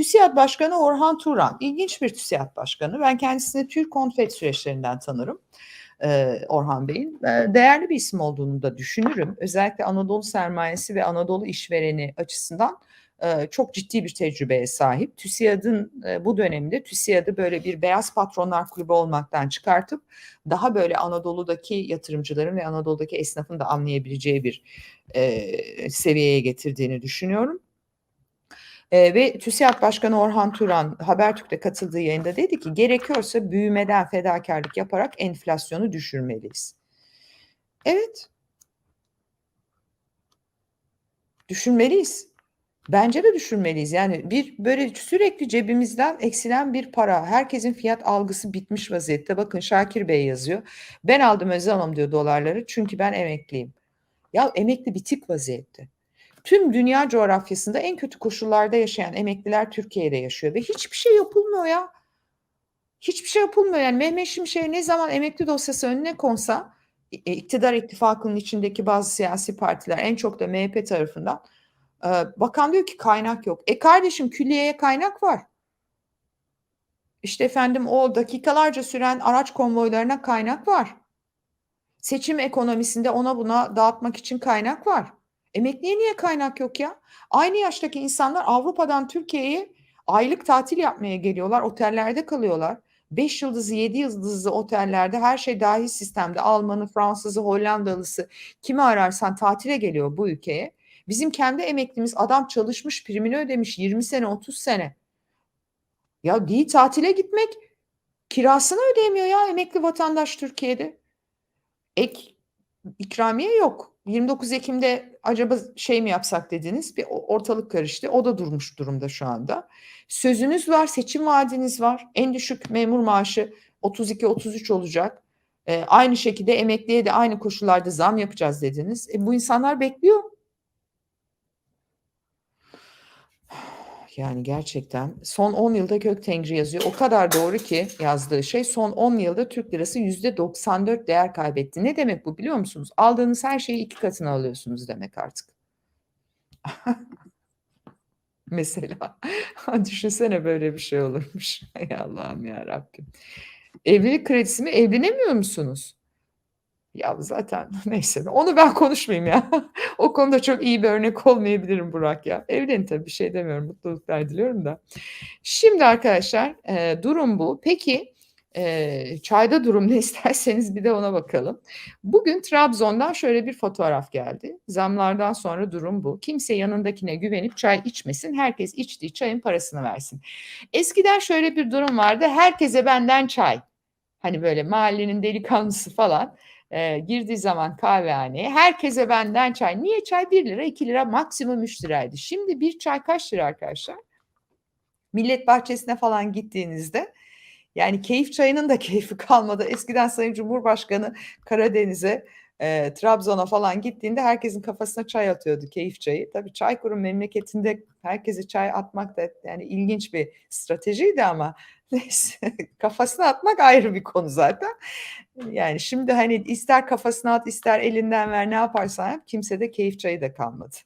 TÜSİAD Başkanı Orhan Turan, ilginç bir TÜSİAD Başkanı. Ben kendisini Türk Konfet süreçlerinden tanırım. Ee, Orhan Bey'in ee, değerli bir isim olduğunu da düşünürüm. Özellikle Anadolu sermayesi ve Anadolu işvereni açısından e, çok ciddi bir tecrübeye sahip. TÜSİAD'ın e, bu döneminde TÜSİAD'ı böyle bir beyaz patronlar kulübü olmaktan çıkartıp daha böyle Anadolu'daki yatırımcıların ve Anadolu'daki esnafın da anlayabileceği bir e, seviyeye getirdiğini düşünüyorum. E, ve TÜSİAD Başkanı Orhan Turan Habertürk'te katıldığı yayında dedi ki gerekiyorsa büyümeden fedakarlık yaparak enflasyonu düşürmeliyiz. Evet. Düşürmeliyiz. Bence de düşünmeliyiz. Yani bir böyle sürekli cebimizden eksilen bir para. Herkesin fiyat algısı bitmiş vaziyette. Bakın Şakir Bey yazıyor. Ben aldım Özel Hanım diyor dolarları çünkü ben emekliyim. Ya emekli bitik vaziyette. Tüm dünya coğrafyasında en kötü koşullarda yaşayan emekliler Türkiye'de yaşıyor ve hiçbir şey yapılmıyor ya. Hiçbir şey yapılmıyor. Yani Mehmet Şimşek'e ne zaman emekli dosyası önüne konsa e, iktidar ittifakının içindeki bazı siyasi partiler en çok da MHP tarafından bakan diyor ki kaynak yok. E kardeşim külliyeye kaynak var. İşte efendim o dakikalarca süren araç konvoylarına kaynak var. Seçim ekonomisinde ona buna dağıtmak için kaynak var. Emekliye niye kaynak yok ya? Aynı yaştaki insanlar Avrupa'dan Türkiye'ye aylık tatil yapmaya geliyorlar. Otellerde kalıyorlar. 5 yıldızlı, 7 yıldızlı otellerde her şey dahil sistemde. Almanı, Fransızı, Hollandalısı kimi ararsan tatile geliyor bu ülkeye. Bizim kendi emeklimiz adam çalışmış primini ödemiş 20 sene 30 sene. Ya değil tatile gitmek kirasını ödeyemiyor ya emekli vatandaş Türkiye'de. Ek ikramiye yok. 29 Ekim'de acaba şey mi yapsak dediniz. Bir ortalık karıştı. O da durmuş durumda şu anda. Sözünüz var, seçim vaadiniz var. En düşük memur maaşı 32-33 olacak. Ee, aynı şekilde emekliye de aynı koşullarda zam yapacağız dediniz. E, bu insanlar bekliyor. Yani gerçekten son 10 yılda kök tengri yazıyor. O kadar doğru ki yazdığı şey son 10 yılda Türk lirası %94 değer kaybetti. Ne demek bu biliyor musunuz? Aldığınız her şeyi iki katına alıyorsunuz demek artık. Mesela düşünsene böyle bir şey olurmuş. Ey Allah'ım ya Rabbim. Evlilik kredisi mi? Evlenemiyor musunuz? Ya zaten neyse onu ben konuşmayayım ya. o konuda çok iyi bir örnek olmayabilirim Burak ya. Evlenin tabii bir şey demiyorum. Mutluluklar diliyorum da. Şimdi arkadaşlar e, durum bu. Peki e, çayda durum ne isterseniz bir de ona bakalım. Bugün Trabzon'dan şöyle bir fotoğraf geldi. Zamlardan sonra durum bu. Kimse yanındakine güvenip çay içmesin. Herkes içtiği çayın parasını versin. Eskiden şöyle bir durum vardı. Herkese benden çay. Hani böyle mahallenin delikanlısı falan e, girdiği zaman kahvehaneye herkese benden çay. Niye çay? 1 lira 2 lira maksimum 3 liraydı. Şimdi bir çay kaç lira arkadaşlar? Millet bahçesine falan gittiğinizde yani keyif çayının da keyfi kalmadı. Eskiden Sayın Cumhurbaşkanı Karadeniz'e e, Trabzon'a falan gittiğinde herkesin kafasına çay atıyordu keyif çayı. Tabii Çaykur'un memleketinde herkese çay atmak da yani ilginç bir stratejiydi ama neyse kafasına atmak ayrı bir konu zaten. Yani şimdi hani ister kafasına at ister elinden ver ne yaparsan yap kimse de keyif çayı da kalmadı.